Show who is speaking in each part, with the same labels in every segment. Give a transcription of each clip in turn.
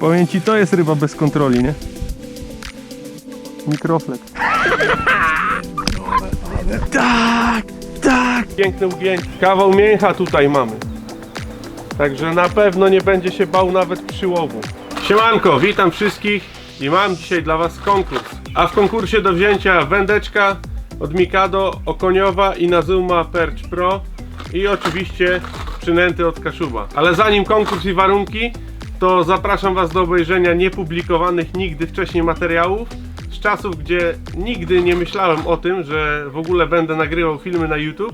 Speaker 1: Powiem ci, to jest ryba bez kontroli, nie? Mikroflex. Tak, tak. Piękny ugięcie. Kawał mięcha tutaj mamy. Także na pewno nie będzie się bał nawet przy łowu. Siemanko, witam wszystkich i mam dzisiaj dla Was konkurs. A w konkursie do wzięcia wędeczka od Mikado, Okoniowa i Nazuma Perch Pro i oczywiście przynęty od Kaszuba. Ale zanim konkurs i warunki, to zapraszam Was do obejrzenia niepublikowanych nigdy wcześniej materiałów z czasów, gdzie nigdy nie myślałem o tym, że w ogóle będę nagrywał filmy na YouTube.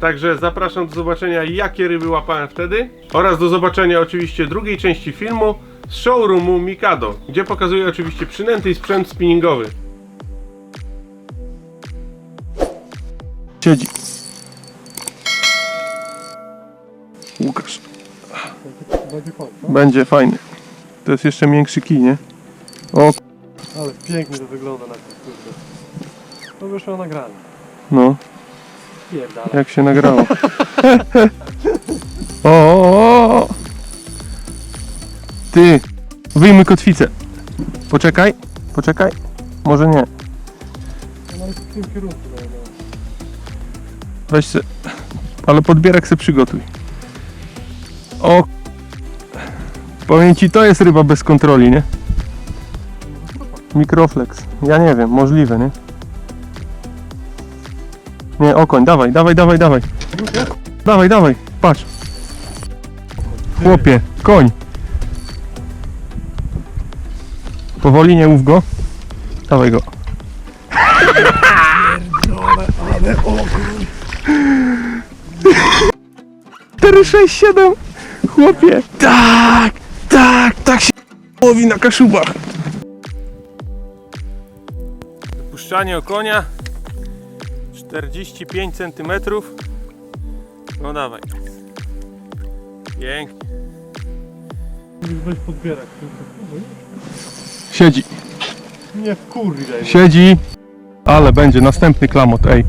Speaker 1: Także zapraszam do zobaczenia jakie ryby łapałem wtedy oraz do zobaczenia oczywiście drugiej części filmu z showroomu Mikado, gdzie pokazuję oczywiście przynęty i sprzęt spinningowy. Siedzi. Łukasz.
Speaker 2: Będzie fajnie.
Speaker 1: Będzie fajny. To jest jeszcze miększy kij, nie? O,
Speaker 2: Ale pięknie to wygląda na tym kurde. To wyszło nagrane.
Speaker 1: no,
Speaker 2: Pierdala.
Speaker 1: jak się nagrało. o, o, o, o. Ty, wyjmuj kotwicę. Poczekaj, poczekaj. Może nie.
Speaker 2: No ale w tym kierunku no, no.
Speaker 1: Weź se, ale podbierak se przygotuj. O, powiem ci, to jest ryba bez kontroli, nie? Mikroflex. Ja nie wiem, możliwe, nie? Nie, okoń, dawaj, dawaj, dawaj, dawaj. Dawaj, dawaj, patrz. Chłopie, koń. Powoli, nie łów go. Dawaj go.
Speaker 2: Ale o kurde.
Speaker 1: 4, 6, 7 Chłopie Tak, tak, tak się łowi na kaszubach Wypuszczanie okonia. 45 cm No dawaj. Pięknie.
Speaker 2: Weź podbierak.
Speaker 1: Siedzi,
Speaker 2: Nie wkurwiaj.
Speaker 1: siedzi. Ale będzie następny klamot, ej.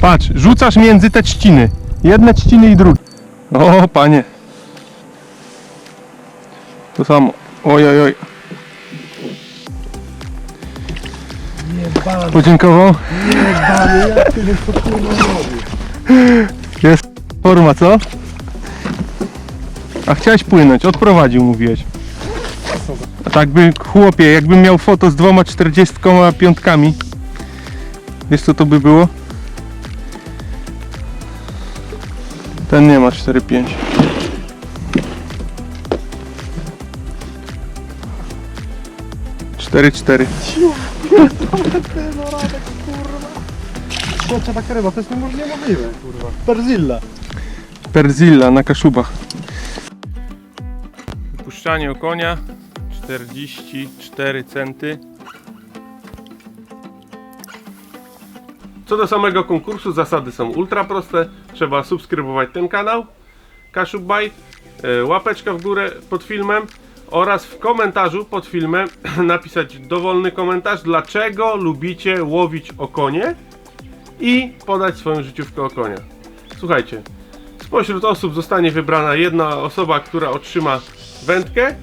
Speaker 1: Patrz, rzucasz między te trzciny. Jedne trzciny i drugie. O panie To samo Oj, oj, oj
Speaker 2: Jebany,
Speaker 1: Podziękował
Speaker 2: jebany, jak ty to kurwa?
Speaker 1: Jest forma, co? A chciałeś płynąć, odprowadził, mówiłeś. A tak by, chłopie, jakbym miał foto z dwoma czterdziestkoma piątkami. Wiesz co to by było? Ten nie ma 4,5. Cztery, cztery.
Speaker 2: Ty no Radek, kurwa. Trzecia taka ryba, to jest niemożliwe, niemożliwe, kurwa. Perzilla.
Speaker 1: Perzilla na kaszubach. Wypuszczanie okonia 44 centy. Co do samego konkursu, zasady są ultra proste. Trzeba subskrybować ten kanał, Kaszub Bite, łapeczka w górę pod filmem oraz w komentarzu pod filmem napisać dowolny komentarz, dlaczego lubicie łowić okonie i podać swoją życiówkę okonia. Słuchajcie, Spośród osób zostanie wybrana jedna osoba, która otrzyma wędkę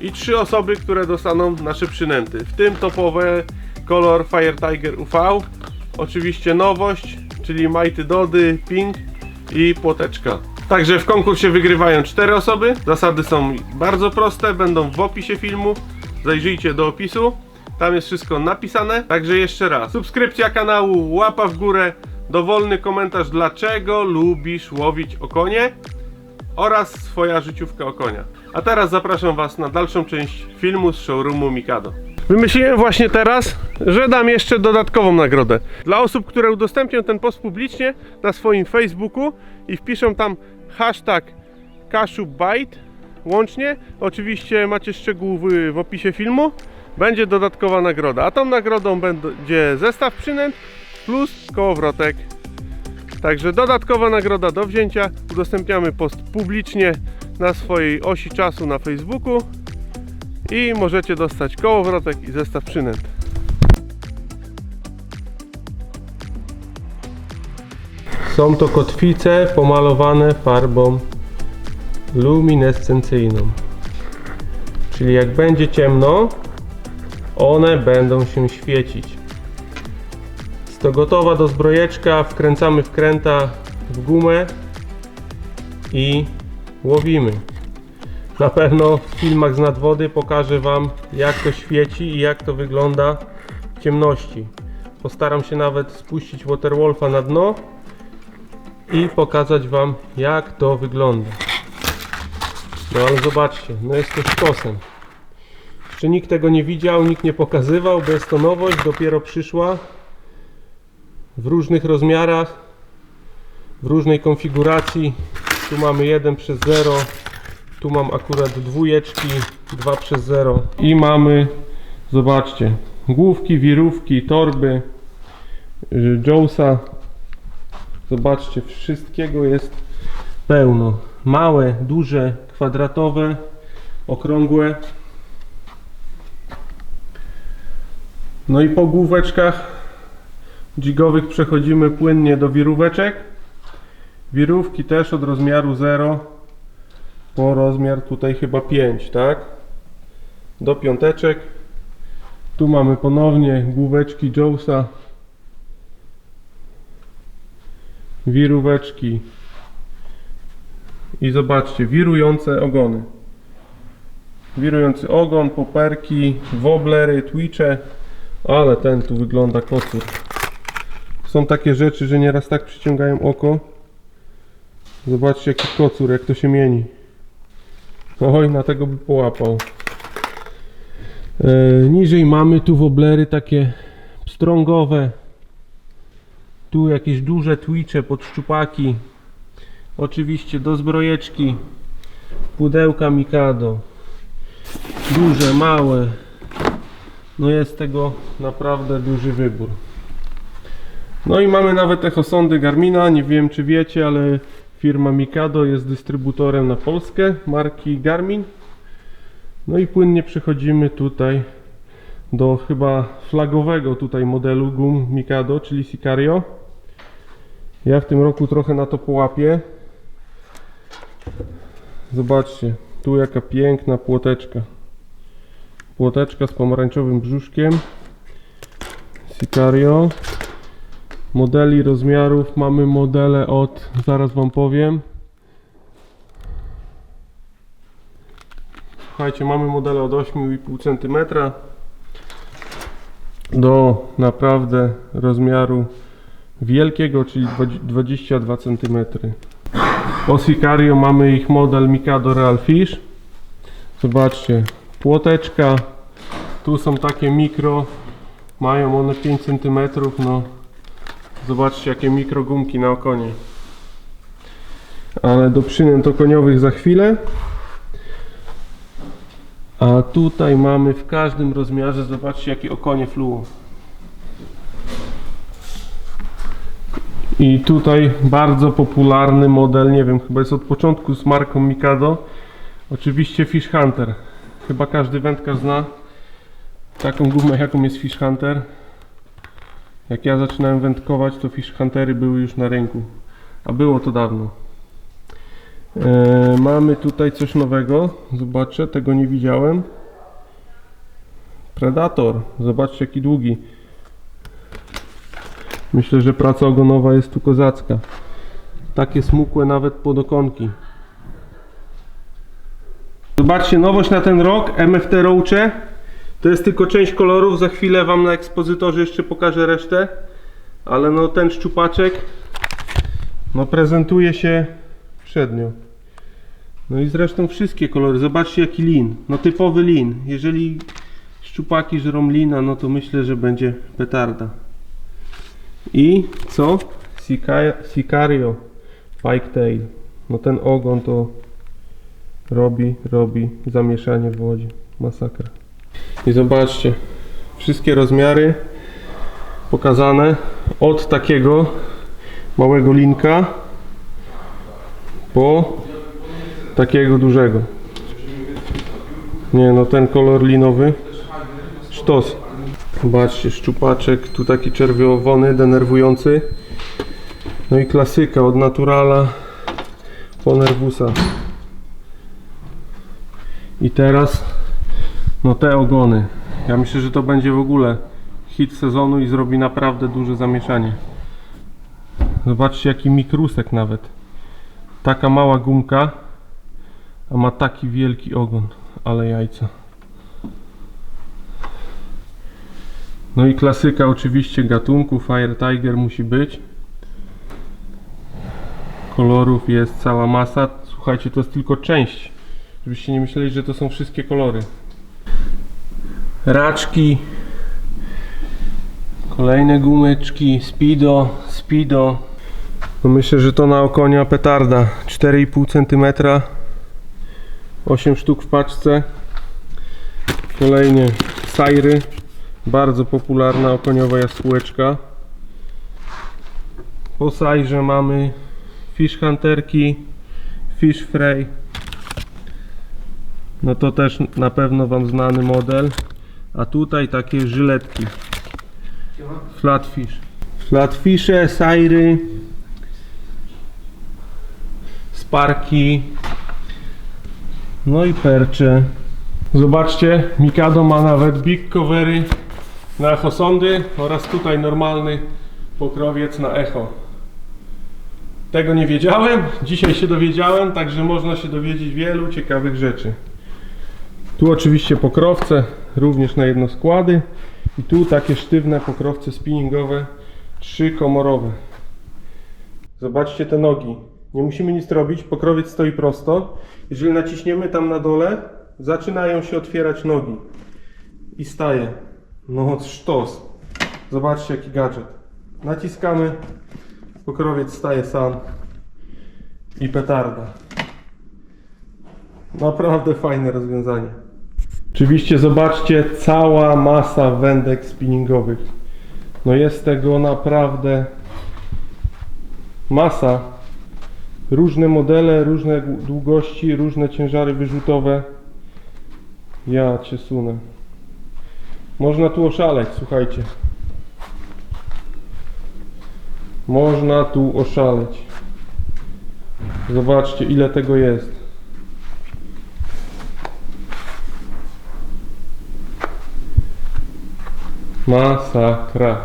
Speaker 1: i trzy osoby, które dostaną nasze przynęty. W tym topowe kolor Fire Tiger UV, oczywiście nowość, czyli Mighty Dody, Pink i płoteczka. Także w konkursie wygrywają cztery osoby. Zasady są bardzo proste, będą w opisie filmu. Zajrzyjcie do opisu. Tam jest wszystko napisane. Także jeszcze raz. Subskrypcja kanału, łapa w górę, dowolny komentarz, dlaczego lubisz łowić okonie oraz swoja życiówka okonia. A teraz zapraszam Was na dalszą część filmu z showroomu Mikado. Wymyśliłem właśnie teraz, że dam jeszcze dodatkową nagrodę. Dla osób, które udostępnią ten post publicznie na swoim Facebooku i wpiszą tam hashtag KaszuBite łącznie. Oczywiście macie szczegóły w opisie filmu. Będzie dodatkowa nagroda, a tą nagrodą będzie zestaw przynęt plus kołowrotek. Także dodatkowa nagroda do wzięcia. Udostępniamy post publicznie na swojej osi czasu na Facebooku i możecie dostać kołowrotek i zestaw przynęt. Są to kotwice pomalowane farbą luminescencyjną. Czyli jak będzie ciemno, one będą się świecić. Jest to gotowa do zbrojeczka, wkręcamy wkręta w gumę i łowimy. Na pewno w filmach z nadwody pokażę Wam jak to świeci i jak to wygląda w ciemności. Postaram się nawet spuścić Waterwolfa na dno i pokazać Wam jak to wygląda. No ale zobaczcie, no jest to sztosem. Jeszcze nikt tego nie widział, nikt nie pokazywał, bo jest to nowość, dopiero przyszła w różnych rozmiarach, w różnej konfiguracji. Tu mamy 1 przez 0, tu mam akurat dwójeczki 2 przez 0 i mamy, zobaczcie, główki, wirówki, torby, y, Jowsa. Zobaczcie, wszystkiego jest pełno. Małe, duże, kwadratowe, okrągłe. No i po główeczkach jigowych przechodzimy płynnie do wiróweczek. Wirówki też od rozmiaru 0 po rozmiar tutaj chyba 5, tak? Do piąteczek. Tu mamy ponownie główeczki Jowsa. Wiróweczki. I zobaczcie, wirujące ogony. Wirujący ogon, poperki, woblery, twitche. Ale ten tu wygląda kocur. Są takie rzeczy, że nieraz tak przyciągają oko. Zobaczcie jaki kocur, jak to się mieni. Oj, na tego by połapał. E, niżej mamy tu woblery takie pstrągowe. Tu jakieś duże twitche pod szczupaki. Oczywiście do zbrojeczki. Pudełka Mikado. Duże, małe. No jest tego naprawdę duży wybór. No i mamy nawet echosondy Garmina. Nie wiem czy wiecie, ale firma Mikado jest dystrybutorem na Polskę marki Garmin. No i płynnie przechodzimy tutaj do chyba flagowego tutaj modelu gum Mikado, czyli Sicario. Ja w tym roku trochę na to połapię. Zobaczcie, tu jaka piękna płoteczka. Płoteczka z pomarańczowym brzuszkiem. Sicario. Modeli rozmiarów mamy modele od, zaraz Wam powiem. Słuchajcie, mamy modele od 8,5 cm do naprawdę rozmiaru wielkiego, czyli 22 cm. Po Sicario mamy ich model Mikado Real Fish. Zobaczcie, płoteczka. Tu są takie mikro. Mają one 5 cm. No, zobaczcie jakie mikro gumki na okonie. Ale do przynęt okoniowych za chwilę. A tutaj mamy w każdym rozmiarze, zobaczcie jakie okonie fluo. I tutaj bardzo popularny model, nie wiem, chyba jest od początku z marką Mikado. Oczywiście Fish Hunter. Chyba każdy wędkarz zna taką gumę, jaką jest Fish Hunter. Jak ja zaczynałem wędkować, to Fish Huntery były już na rynku. A było to dawno. E, mamy tutaj coś nowego. Zobaczę, tego nie widziałem. Predator. Zobaczcie, jaki długi. Myślę, że praca ogonowa jest tu kozacka. Takie smukłe nawet podokonki. Zobaczcie, nowość na ten rok, MFT Roache. To jest tylko część kolorów, za chwilę Wam na ekspozytorze jeszcze pokażę resztę. Ale no ten szczupaczek no prezentuje się przednio. No i zresztą wszystkie kolory. Zobaczcie jaki lin. No typowy lin. Jeżeli szczupaki żrą lina, no to myślę, że będzie petarda. I co? Sica- Sicario Pike Tail. No ten ogon to robi, robi zamieszanie w wodzie. Masakra. I zobaczcie, wszystkie rozmiary pokazane od takiego małego linka po takiego dużego. Nie no, ten kolor linowy sztos. Zobaczcie, szczupaczek, tu taki czerwiowony, denerwujący. No i klasyka od Naturala po Nervusa. I teraz No te ogony. Ja myślę, że to będzie w ogóle hit sezonu i zrobi naprawdę duże zamieszanie. Zobaczcie jaki mikrusek nawet. Taka mała gumka, a ma taki wielki ogon. Ale jajca. No i klasyka oczywiście gatunku Fire Tiger musi być. Kolorów jest cała masa. Słuchajcie, to jest tylko część. Żebyście nie myśleli, że to są wszystkie kolory. Raczki. Kolejne gumeczki. Speedo, Speedo. No myślę, że to na okonia petarda. 4,5 cm. 8 sztuk w paczce. Kolejnie Sajry. Bardzo popularna okoniowa jaskółeczka. Po Sajrze mamy Fish Hunterki, Fish Fray. No to też na pewno Wam znany model. A tutaj takie żyletki. Flatfish. Flatfishe, Sajry, Sparki, no i percze. Zobaczcie, Mikado ma nawet big covery na echosondy oraz tutaj normalny pokrowiec na echo. Tego nie wiedziałem, dzisiaj się dowiedziałem, także można się dowiedzieć wielu ciekawych rzeczy. Tu oczywiście pokrowce, również na jedno składy. I tu takie sztywne pokrowce spinningowe, trzykomorowe. Zobaczcie te nogi. Nie musimy nic robić, pokrowiec stoi prosto. Jeżeli naciśniemy tam na dole, zaczynają się otwierać nogi. I staje. No sztos. Zobaczcie jaki gadżet. Naciskamy, pokrowiec staje sam. I petarda. Naprawdę fajne rozwiązanie. Oczywiście zobaczcie, cała masa wędek spinningowych. No jest tego naprawdę masa. Różne modele, różne długości, różne ciężary wyrzutowe. Ja cię sunę. Można tu oszaleć, słuchajcie. Można tu oszaleć. Zobaczcie, ile tego jest. Masakra.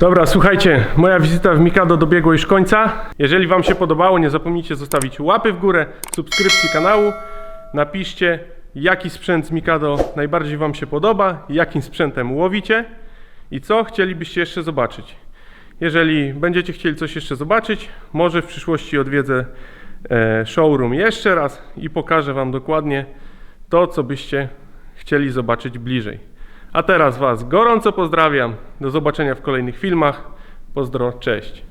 Speaker 1: Dobra, słuchajcie, moja wizyta w Mikado dobiegła już końca. Jeżeli Wam się podobało, nie zapomnijcie zostawić łapy w górę, subskrypcji kanału. Napiszcie, jaki sprzęt z Mikado najbardziej Wam się podoba, jakim sprzętem łowicie i co chcielibyście jeszcze zobaczyć. Jeżeli będziecie chcieli coś jeszcze zobaczyć, może w przyszłości odwiedzę e, showroom jeszcze raz i pokażę Wam dokładnie to, co byście chcieli zobaczyć bliżej. A teraz Was gorąco pozdrawiam. Do zobaczenia w kolejnych filmach. Pozdro, cześć.